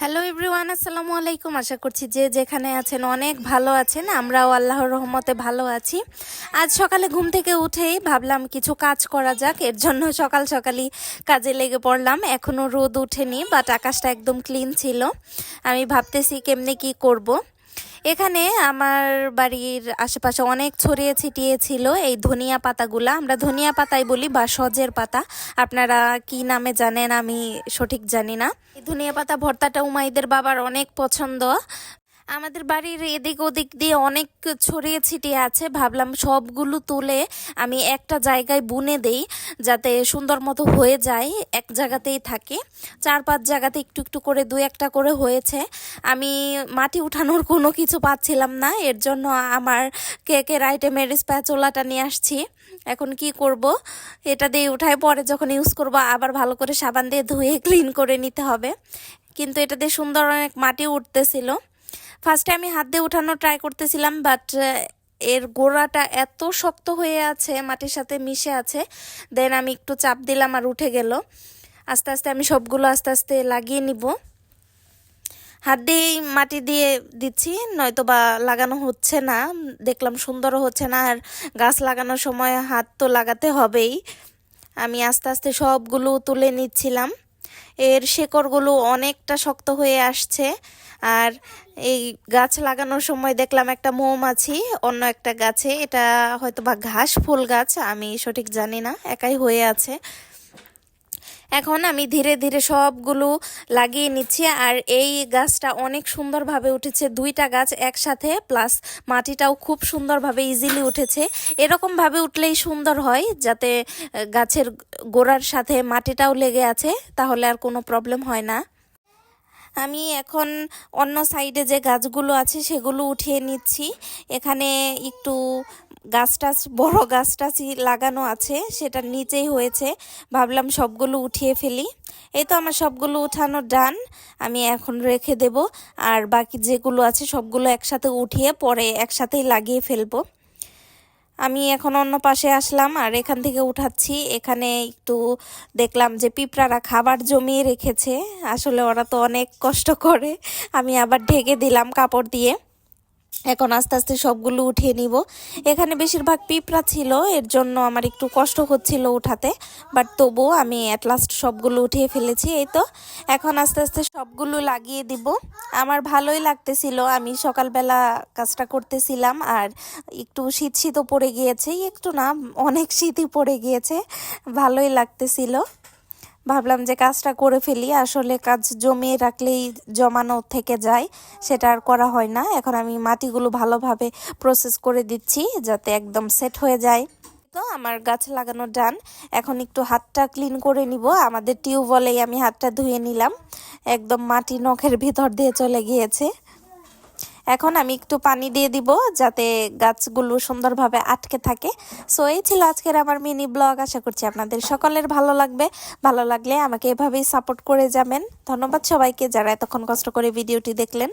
Hello everyone আসসালামু আলাইকুম। আশা করছি যে যেখানে আছেন অনেক ভালো আছেন। আমরাও আল্লাহর রহমতে ভালো আছি। আজ সকালে ঘুম থেকে উঠেই ভাবলাম কিছু কাজ করা যাক। এর জন্য সকাল সকালই কাজে লেগে পড়লাম। এখনও রোদ উঠেনি বাট আকাশটা একদম ক্লিন ছিল। আমি ভাবতেছি কেমনে কি করব। এখানে আমার বাড়ির আশেপাশে অনেক ছড়িয়ে ছিটিয়ে ছিল এই ধনিয়া পাতাগুলা। আমরা ধনিয়া পাতাই বলি বা সজের পাতা। আপনারা কি নামে জানেন আমি সঠিক জানি না। ধনিয়া পাতা ভর্তাটা উমাইদের বাবার অনেক পছন্দ। আমাদের বাড়ির এদিক ওদিক দিয়ে অনেক ছড়িয়ে ছিটিয়ে আছে। ভাবলাম সবগুলো তুলে আমি একটা জায়গায় বুনে দেই যাতে সুন্দর মতো হয়ে যায়, এক জায়গাতেই থাকে। চার পাঁচ জায়গাতে একটু একটু করে দু একটা করে হয়েছে। আমি মাটি উঠানোর কোনো কিছু পাচ্ছিলাম না, এর জন্য আমার কেকের আইটেমের স্প্যাচোলাটা নিয়ে আসছি। এখন কি করব? এটা দিয়ে উঠায় পরে যখন ইউজ করব, আবার ভালো করে সাবান দিয়ে ধুয়ে ক্লিন করে নিতে হবে। কিন্তু এটা দিয়ে সুন্দর অনেক মাটি উঠতেছিল। ফার্স্টে আমি হাত দিয়ে উঠানো ট্রাই করতেছিলাম বাট এর গোড়াটা এত শক্ত হয়ে আছে, মাটির সাথে মিশে আছে দেন আমি একটু চাপ দিলাম আর উঠে গেল। আস্তে আস্তে আমি সবগুলো আস্তে আস্তে লাগিয়ে নিব। হাত দিয়েই মাটি দিয়ে দিচ্ছি, নয়তো বা লাগানো হচ্ছে না, দেখলাম সুন্দরও হচ্ছে না, আর গাছ লাগানোর সময় হাত তো লাগাতে হবেই। আমি আস্তে আস্তে সবগুলো তুলে নিচ্ছিলাম। এর শেকড়গুলো অনেকটা শক্ত হয়ে আসছে। আর এই গাছ লাগানোর সময় দেখলাম একটা মৌমাছি, অন্য একটা গাছে। এটা হয়তো বা ঘাস, ফুল গাছ, আমি সঠিক জানি না, একাই হয়ে আছে। এখন আমি ধীরে ধীরে সবগুলো লাগিয়ে নিচ্ছি আর এই গাছটা অনেক সুন্দরভাবে উঠেছে। দুইটা গাছ একসাথে, প্লাস মাটিটাও খুব সুন্দরভাবে ইজিলি উঠেছে। এরকমভাবে উঠলেই সুন্দর হয়, যাতে গাছের গোড়ার সাথে মাটিটাও লেগে আছে, তাহলে আর কোনো প্রবলেম হয় না। আমি এখন অন্য সাইডে যে গাছগুলো আছে, সেগুলো উঠিয়ে নিচ্ছি। এখানে একটু গাছ টাছ বড় গাছ টাছই লাগানো আছে সেটার নিচেই হয়েছে। ভাবলাম সবগুলো উঠিয়ে ফেলি। এই তো আমার সবগুলো উঠানো ডান, আমি এখন রেখে দেব। আর বাকি যেগুলো আছে সবগুলো একসাথে উঠিয়ে পরে একসাথেই লাগিয়ে ফেলব। আমি এখন অন্য পাশে আসলাম, আর এখান থেকে উঠাচ্ছি। এখানে একটু দেখলাম যে পিঁপড়ারা খাবার জমিয়ে রেখেছে। আসলে ওরা তো অনেক কষ্ট করে। আমি আবার ঢেকে দিলাম কাপড় দিয়ে। এখন আস্তে আস্তে সবগুলো উঠিয়ে নিব। এখানে বেশিরভাগ পিঁপড়া ছিল, এর জন্য আমার একটু কষ্ট হচ্ছিল উঠাতে বাট তবুও আমি অ্যাট লাস্ট সবগুলো উঠিয়ে ফেলেছি, এই তো। এখন আস্তে আস্তে সবগুলো লাগিয়ে দিব। আমার ভালোই লাগতেছিল, আমি সকালবেলা কাজটা করতেছিলাম, আর একটু শীত শীতও পড়ে গিয়েছে, একটু না, অনেক শীতই পড়ে গিয়েছে, ভালোই লাগতেছিল। ভাবলাম যে কাজটা করে ফেলি। আসলে কাজ জমিয়ে রাখলেই জমানো থেকে যায়, সেটা আর করা হয় না। এখন আমি মাটিগুলো ভালোভাবে প্রসেস করে দিচ্ছি যাতে একদম সেট হয়ে যায়। তো আমার গাছ লাগানো ডান এখন একটু হাতটা ক্লিন করে নিব। আমাদের টিউবওয়েলেই আমি হাতটা ধুয়ে নিলাম। একদম মাটি নখের ভিতর দিয়ে চলে গিয়েছে। এখন আমি একটু পানি দিয়ে দিব যাতে গাছগুলো সুন্দরভাবে আটকে থাকে। সো এই ছিল আজকের আমার মিনি ব্লগ আশা করছি আপনাদের সকলের ভালো লাগবে। ভালো লাগলে আমাকে এভাবেই সাপোর্ট করে যাবেন। ধন্যবাদ সবাইকে যারা এতক্ষণ কষ্ট করে ভিডিওটি দেখলেন।